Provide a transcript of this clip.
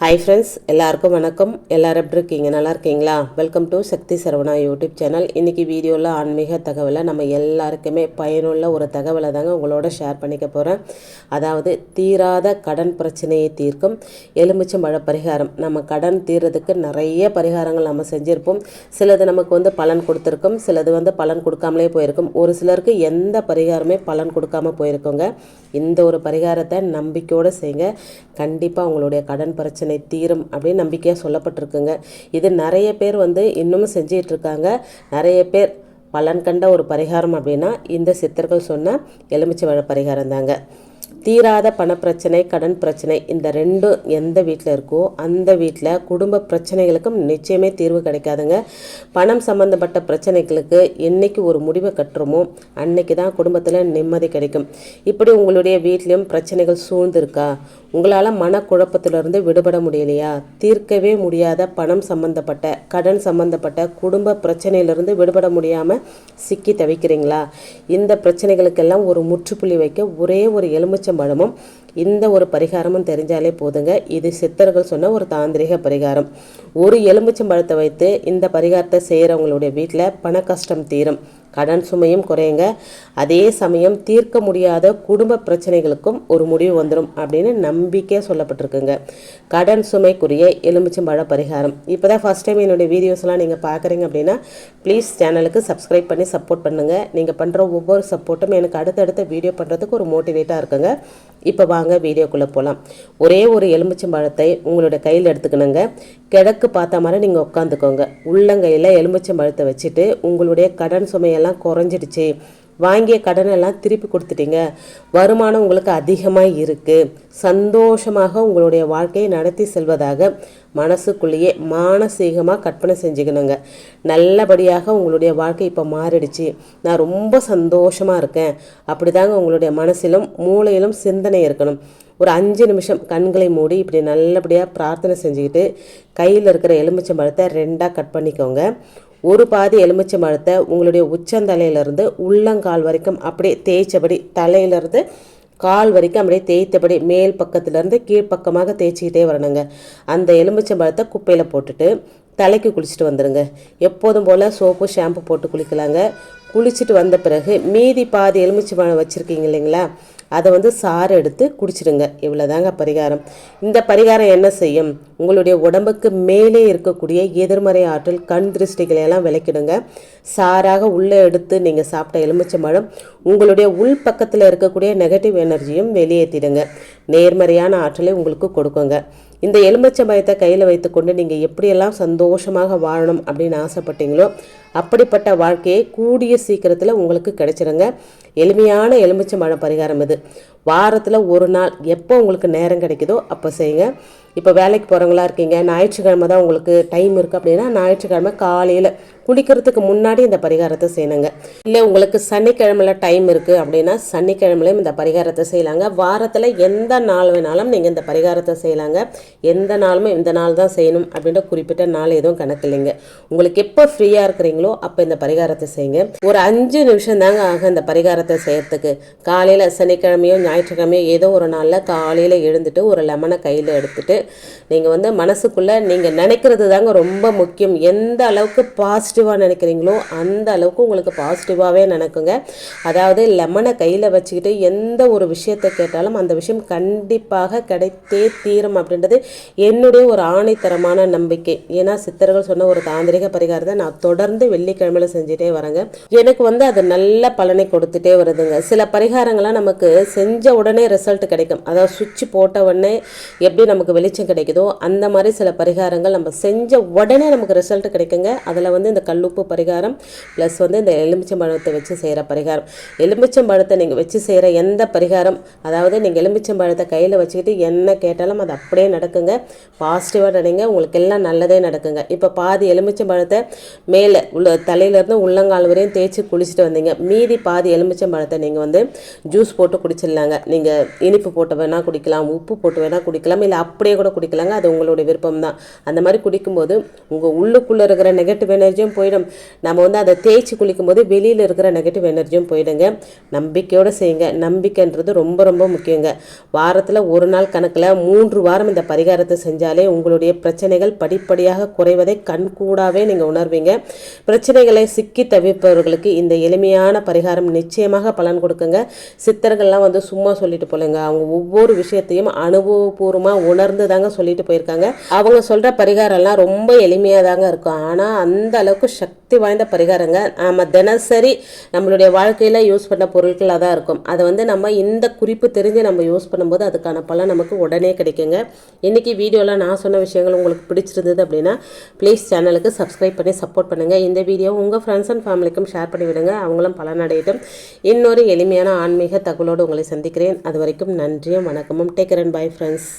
Hi friends எல்லாருக்கும் வணக்கம். எல்லாரும் எப்படி இருக்கீங்க? நல்லா இருக்கீங்களா? Welcome to Sakthi Saravana YouTube channel இன்றைக்கி வீடியோவில் ஆன்மீக தகவலை நம்ம எல்லாருக்குமே பயனுள்ள ஒரு தகவலை தாங்க உங்களோட ஷேர் பண்ணிக்க போகிறேன் அதாவது தீராத கடன் பிரச்சனையை தீர்க்கும் எலுமிச்சம்பழ பரிகாரம். நம்ம கடன் தீர்றதுக்கு நிறைய பரிகாரங்கள் நம்ம செஞ்சுருப்போம். சிலது நமக்கு வந்து பலன் கொடுத்துருக்கும். சிலது வந்து பலன் கொடுக்காமலே போயிருக்கும். ஒரு சிலருக்கு எந்த பரிகாரமே பலன் கொடுக்காம போயிருக்கோங்க. இந்த ஒரு பரிகாரத்தை நம்பிக்கையோடு செய்யுங்க. கண்டிப்பாக உங்களுடைய கடன் பிரச்சனை தீரும் அப்படின்னு நம்பிக்கையாக சொல்லப்பட்டிருக்குங்க. இது நிறைய பேர் வந்து இன்னமும் செஞ்சிட்டு இருக்காங்க நிறைய பேர் பலன் கண்ட ஒரு பரிகாரம் அப்படின்னா இந்த சித்தர்கள் சொன்ன எலுமிச்சை வாழை பரிகாரம் தாங்க தீராத பணப்பிரச்சனை கடன் பிரச்சனை இந்த ரெண்டும் எந்த வீட்டில் இருக்கோ அந்த வீட்டில் குடும்ப பிரச்சனைகளுக்கும் நிச்சயமே தீர்வு கிடைக்காதுங்க. பணம் சம்பந்தப்பட்ட பிரச்சனைகளுக்கு என்னைக்கு ஒரு முடிவை கட்டுறோமோ அன்னைக்கு தான் குடும்பத்தில் நிம்மதி கிடைக்கும். இப்படி உங்களுடைய வீட்லேயும் பிரச்சனைகள் சூழ்ந்திருக்கா? உங்களால் மனக்குழப்பத்திலிருந்து விடுபட முடியலையா? தீர்க்கவே முடியாத பணம் சம்பந்தப்பட்ட கடன் சம்பந்தப்பட்ட குடும்ப பிரச்சனையிலிருந்து விடுபட முடியாமல் சிக்கி தவிக்கிறீங்களா? இந்த பிரச்சனைகளுக்கெல்லாம் ஒரு முற்றுப்புள்ளி வைக்க ஒரே ஒரு எலுமிச்சம்பழமும் இந்த ஒரு பரிகாரமும் தெரிஞ்சாலே போதுங்க. இது சித்தர்கள் சொன்ன ஒரு தாந்திரிக பரிகாரம். ஒரு எலுமிச்சம்பழத்தை வைத்து இந்த பரிகாரத்தை செய்கிறவங்களுடைய வீட்டில் பண கஷ்டம் தீரும். கடன் சுமையும் குறையுங்க. அதே சமயம் தீர்க்க முடியாத குடும்ப பிரச்சனைகளுக்கும் ஒரு முடிவு வந்துடும் அப்படின்னு நம்பிக்கையாக சொல்லப்பட்டிருக்குங்க. கடன் சுமைக்குரிய எலுமிச்சம்பழ பரிகாரம். இப்போ தான் ஃபஸ்ட் டைம் என்னுடைய வீடியோஸ்லாம் நீங்கள் பார்க்குறீங்க அப்படின்னா ப்ளீஸ் சேனலுக்கு சப்ஸ்கிரைப் பண்ணி சப்போர்ட் பண்ணுங்கள் நீங்கள் பண்ணுற ஒவ்வொரு சப்போர்ட்டும் எனக்கு அடுத்தடுத்த வீடியோ பண்ணுறதுக்கு ஒரு மோட்டிவேட்டாக இருக்குங்க. இப்போ வாங்க வீடியோக்குள்ளே போகலாம் ஒரே ஒரு எலுமிச்சம்பழத்தை உங்களோட கையில் எடுத்துக்கணுங்க. கிழக்கு பார்த்த மாதிரி நீங்கள் உட்காந்துக்கோங்க. உள்ளங்கையில் எலுமிச்சம்பழத்தை வச்சுட்டு உங்களுடைய கடன் சுமையெல்லாம் குறைஞ்சிடுச்சு. வாங்கிய கடனெல்லாம் திருப்பி கொடுத்துட்டீங்க. வருமானம் உங்களுக்கு அதிகமாக இருக்குது சந்தோஷமாக உங்களுடைய வாழ்க்கையை நடத்தி செல்வதாக மனசுக்குள்ளேயே மானசீகமாக கற்பனை செஞ்சுக்கணுங்க. நல்லபடியாக உங்களுடைய வாழ்க்கை இப்போ மாறிடுச்சு. நான் ரொம்ப சந்தோஷமாக இருக்கேன். அப்படிதாங்க உங்களுடைய மனசிலும் மூளையிலும் சிந்தனை இருக்கணும். ஒரு அஞ்சு நிமிஷம் கண்களை மூடி இப்படி நல்லபடியாக பிரார்த்தனை செஞ்சுக்கிட்டு கையில் இருக்கிற எலுமிச்சம்பழத்தை ரெண்டாக கட் பண்ணிக்கோங்க. ஒரு பாதி எலுமிச்சை மரத்தை உங்களுடைய உச்சந்தலையிலேருந்து உள்ளங்கால் வரைக்கும் அப்படியே தேய்ச்சபடி தலையிலேருந்து கால் வரைக்கும் அப்படியே தேய்த்தபடி மேல் பக்கத்துலேருந்து கீழ்ப்பக்கமாக தேய்ச்சிக்கிட்டே வரணுங்க. அந்த எலுமிச்சை பழத்தை குப்பையில் போட்டுட்டு தலைக்கு குளிச்சுட்டு வந்துடுங்க எப்போதும் போல் சோப்பு ஷாம்பு போட்டு குளிக்கலாங்க. குளிச்சுட்டு வந்த பிறகு மீதி பாதி எலுமிச்சை பழம் வச்சுருக்கீங்க இல்லைங்களா? அதை வந்து சாறு எடுத்து குடிச்சிடுங்க இவ்வளோதாங்க பரிகாரம். இந்த பரிகாரம் என்ன செய்யும்? உங்களுடைய உடம்புக்கு மேலே இருக்கக்கூடிய எதிர்மறை ஆற்றல் கண் திருஷ்டிகளை எல்லாம் விளக்கிடுங்க. சாராக உள்ளே எடுத்து நீங்கள் சாப்பிட்ட எலுமிச்சம்பழம் உங்களுடைய உள் பக்கத்தில் இருக்கக்கூடிய நெகட்டிவ் எனர்ஜியும் வெளியேற்றிடுங்க நேர்மறையான ஆற்றலை உங்களுக்கு கொடுக்குங்க. இந்த எலுமிச்சம்பழத்தை கையில் வைத்துக்கொண்டு நீங்கள் எப்படியெல்லாம் சந்தோஷமாக வாழணும் அப்படின்னு ஆசைப்பட்டீங்களோ அப்படிப்பட்ட வாழ்க்கையை கூடிய சீக்கிரத்தில் உங்களுக்கு கிடைச்சிருங்க. எளிமையான எலுமிச்சம்பழம் பரிகாரம் இது. வாரத்தில் ஒரு நாள் எப்போ உங்களுக்கு நேரம் கிடைக்குதோ அப்போ செய்யுங்க. இப்போ வேலைக்கு போகிறவங்களா இருக்கீங்க ஞாயிற்றுக்கிழமை தான் உங்களுக்கு டைம் இருக்குது அப்படின்னா ஞாயிற்றுக்கிழமை காலையில் குளிக்கிறதுக்கு முன்னாடி இந்த பரிகாரத்தை செய்யணுங்க. இல்லை உங்களுக்கு சனிக்கிழமையில் டைம் இருக்குது அப்படின்னா சனிக்கிழமையிலையும் இந்த பரிகாரத்தை செய்யலாங்க. வாரத்தில் எந்த நாள் வேணாலும் நீங்கள் இந்த பரிகாரத்தை செய்யலாங்க. எந்த நாளுமே இந்த நாள் தான் செய்யணும் அப்படின்ற குறிப்பிட்ட நாள் எதுவும் கணக்கு இல்லைங்க. உங்களுக்கு எப்போ ஃப்ரீயாக இருக்கிறீங்களோ அப்போ இந்த பரிகாரத்தை செய்யுங்க. ஒரு அஞ்சு நிமிஷம் தாங்க ஆக இந்த பரிகாரத்தை செய்யறதுக்கு. காலையில் சனிக்கிழமையோ ஞாயிற்றுக்கிழமையோ ஏதோ ஒரு நாளில் காலையில் எழுந்துட்டு ஒரு லெமனை கையில் எடுத்துகிட்டு நீங்கள் வந்து மனசுக்குள்ளே நீங்கள் நினைக்கிறது தாங்க ரொம்ப முக்கியம். எந்த அளவுக்கு பாசிட்டிவாக நினைக்கிறீங்களோ அந்த அளவுக்கு உங்களுக்கு பாசிட்டிவாகவே நினைக்குங்க. அதாவது லெமனை கையில் வச்சுக்கிட்டு எந்த ஒரு விஷயத்தை கேட்டாலும் அந்த விஷயம் கண்டிப்பாக கிடைத்தே தீரும் அப்படின்றது என்னுடைய ஒரு ஆணைத்தரமான நம்பிக்கை. ஏன்னா சித்தர்கள் சொன்ன ஒரு தாந்திரிக பரிகாரத்தை நான் தொடர்ந்து வெள்ளிக்கிழமையில் செஞ்சுட்டே வரேங்க. எனக்கு வந்து அது நல்ல பலனை கொடுத்துட்டே வருதுங்க. சில பரிகாரங்கள்லாம் நமக்கு செஞ்ச உடனே ரிசல்ட் கிடைக்கும். அதாவது சுவிட்ச் போட்ட உடனே எப்படி நமக்கு வெளி வெளிச்சம் கிடைக்குதோ அந்த மாதிரி சில பரிகாரங்கள் நம்ம செஞ்ச உடனே நமக்கு ரிசல்ட் கிடைக்குங்க. அதில் வந்து இந்த கல்லுப்பு பரிகாரம் ப்ளஸ் வந்து இந்த எலுமிச்சம்பழத்தை வச்சு செய்கிற பரிகாரம். எலுமிச்சம்பழத்தை நீங்கள் வச்சு செய்கிற எந்த பரிகாரம் அதாவது நீங்கள் எலுமிச்சம்பழத்தை கையில் வச்சுக்கிட்டு என்ன கேட்டாலும் அது அப்படியே நடக்குங்க. பாசிட்டிவாக நினைங்க உங்களுக்கு எல்லாம் நல்லதே நடக்குங்க. இப்போ பாதி எலுமிச்சம்பழத்தை மேலே உள்ள தலையிலேருந்து உள்ளங்கால் வரையும் தேய்ச்சி குளிச்சுட்டு வந்தீங்க. மீதி பாதி எலுமிச்சம்பழத்தை நீங்கள் வந்து ஜூஸ் போட்டு குடிச்சிடலாங்க. நீங்கள் இனிப்பு போட்டு வேணால் குடிக்கலாம் உப்பு போட்டு வேணால் குடிக்கலாம் இல்லை அப்படியே கூட குடிக்கலாங்க. அது உங்களுடைய விருப்பம் தான் அந்த மாதிரி குடிக்கும்போது உங்கள் உள்ளுக்குள்ளே இருக்கிற நெகட்டிவ் எனர்ஜியும் போயிடும். நம்ம வந்து அதை தேய்ச்சி குளிக்கும்போது வெளியில் இருக்கிற நெகட்டிவ் எனர்ஜியும் போயிடுங்க. நம்பிக்கையோடு செய்யுங்க. நம்பிக்கைன்றது ரொம்ப ரொம்ப முக்கியங்க. வாரத்தில் ஒரு நாள் கணக்கில் மூன்று வாரம் இந்த பரிகாரத்தை செஞ்சாலே உங்களுடைய பிரச்சனைகள் படிப்படியாக குறைவதை கண்கூடாவே நீங்கள் உணர்வீங்க. பிரச்சனைகளை சிக்கி தவிர்ப்பவர்களுக்கு இந்த எளிமையான பரிகாரம் நிச்சயமாக பலன் கொடுக்குங்க. சித்தர்கள்லாம் வந்து சும்மா சொல்லிட்டு போலங்க. அவங்க ஒவ்வொரு விஷயத்தையும் அனுபவபூர்வமாக உணர்ந்து தாங்க சொல்லிட்டு போயிருக்காங்க. அவங்க சொல்கிற பரிகாரம்லாம் ரொம்ப எளிமையாக தாங்க இருக்கும். ஆனால் அந்த அளவுக்கு சக்தி வாய்ந்த பரிகாரங்க நம்ம தினசரி நம்மளுடைய வாழ்க்கையில் யூஸ் பண்ண பொருட்களாக தான் இருக்கும். அதை வந்து நம்ம இந்த குறிப்பு தெரிஞ்சு நம்ம யூஸ் பண்ணும்போது அதுக்கான பலன் நமக்கு உடனே கிடைக்குங்க. இன்றைக்கி வீடியோவில் நான் சொன்ன விஷயங்கள் உங்களுக்கு பிடிச்சிருந்தது அப்படின்னா ப்ளீஸ் சேனலுக்கு சப்ஸ்கிரைப் பண்ணி சப்போர்ட் பண்ணுங்கள் இந்த வீடியோ உங்கள் ஃப்ரெண்ட்ஸ் அண்ட் ஃபேமிலிக்கும் ஷேர் பண்ணி விடுங்க. அவங்களும் பலனடையட்டும். இன்னொரு எளிமையான ஆன்மீக தகவலோடு உங்களை சந்திக்கிறேன். அது வரைக்கும் நன்றியும் வணக்கமும். Take and bye friends